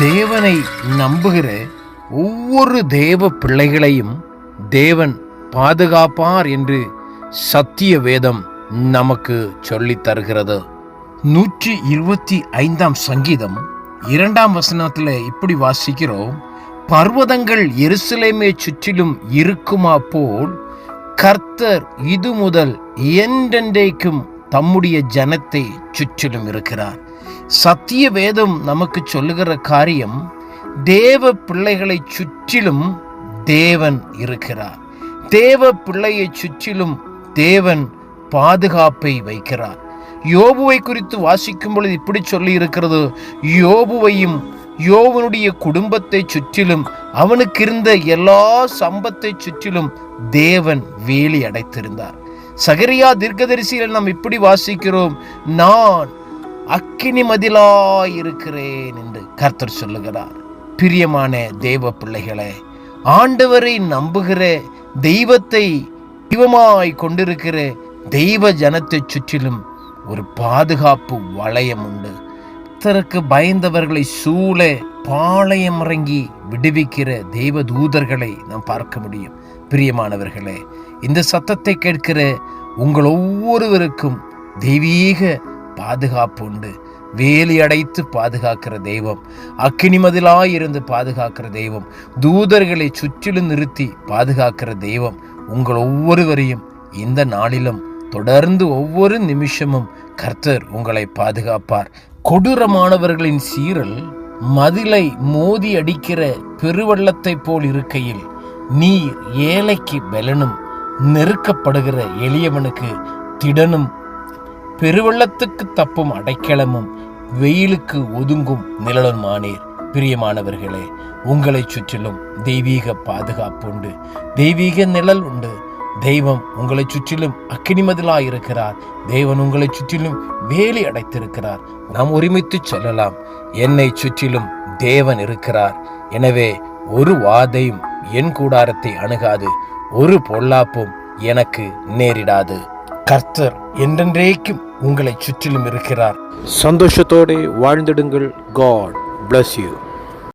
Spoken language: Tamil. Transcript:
தேவனை நம்புகிற ஒவ்வொரு தேவ பிள்ளைகளையும் தேவன் பாதுகாப்பார் என்று சத்திய வேதம் நமக்கு சொல்லித் தருகிறது. நூற்றி இருபத்தி ஐந்தாம் சங்கீதம் இரண்டாம் வசனத்தில் இப்படி வாசிக்கிறோம். பர்வதங்கள் எருசலேமே சுற்றிலும் இருக்குமா போல் கர்த்தர் இது முதல் என்றென்றைக்கும் தம்முடைய ஜனத்தை சுற்றிலும் இருக்கிறார். சத்திய வேதம் நமக்கு சொல்லுகிற காரியம் தேவ பிள்ளைகளை சுற்றிலும் தேவன் இருக்கிறார். தேவ பிள்ளையை சுற்றிலும் தேவன் பாதுகாப்பை வைக்கிறார். யோபுவை குறித்து வாசிக்கும் பொழுது இப்படி சொல்லி இருக்கிறது யோபுவையும் யோவனுடைய குடும்பத்தை சுற்றிலும் அவனுக்கு இருந்த எல்லா சம்பத்தை சுற்றிலும் தேவன் வேலி அடைத்திருந்தார். சகரியா தீர்க்கதரிசியில் நாம் இப்படி வாசிக்கிறோம் நான் அக்கினி மதிலாயிருக்கிறேன் என்று கர்த்தர் சொல்லுகிறார். பிரியமான தேவ பிள்ளைகளே ஆண்டவரை நம்புகிற தெய்வத்தை தெய்வமாய் கொண்டிருக்கிற தெய்வ ஜனத்தை சுற்றிலும் ஒரு பாதுகாப்பு வளையம் உண்டு. கர்த்தருக்கு பயந்தவர்களை சூழ பாளையம் இறங்கி விடுவிக்கிற தெய்வ தூதர்களை நாம் பார்க்க முடியும். பிரியமானவர்களே இந்த சத்தத்தை கேட்கிற உங்கள் ஒவ்வொருவருக்கும் தெய்வீக பாதுகாப்பு உண்டு. வேலி அடைத்து பாதுகாக்கிற தெய்வம் அக்கினிமதிலாயிருந்து பாதுகாக்கிற தெய்வம் தூதர்களை சுற்றிலும் நிறுத்தி பாதுகாக்கிற தெய்வம் உங்கள் ஒவ்வொருவரையும் இந்த நாளிலும் தொடர்ந்து ஒவ்வொரு நிமிஷமும் கர்த்தர் உங்களை பாதுகாப்பார். கொடூரமானவர்களின் சீரல் மதிலை மோதி அடிக்கிற பெருவள்ளத்தைப் போல் இருக்கையில் நீர் ஏழைக்கு பலனும் நெருக்கப்படுகிற எளியவனுக்கு திடனும். பெருவள்ளத்துக்கு தப்பும் அடைக்கலமும் வெயிலுக்கு ஒதுங்கும் நிழலுமானீர். பிரியமானவர்களே உங்களை சுற்றிலும் தெய்வீக பாதுகாப்பு உண்டு. தெய்வீக நிழல் உண்டு. தெய்வம் உங்களை சுற்றிலும் அக்கினிமதிலாய் இருக்கிறார். தேவன் உங்களை சுற்றிலும் வேலி அடைத்திருக்கிறார். நாம் ஒருமித்து சொல்லலாம் என்னை சுற்றிலும் தேவன் இருக்கிறார். எனவே ஒரு வாதையும் என் கூடாரத்தை அணுகாது ஒரு பொல்லாப்பும் எனக்கு நேரிடாது. கர்த்தர் என்றென்றைக்கும் உங்களை சுற்றிலும் இருக்கிறார். சந்தோஷத்தோடு வாழ்ந்திடுங்கள். God bless you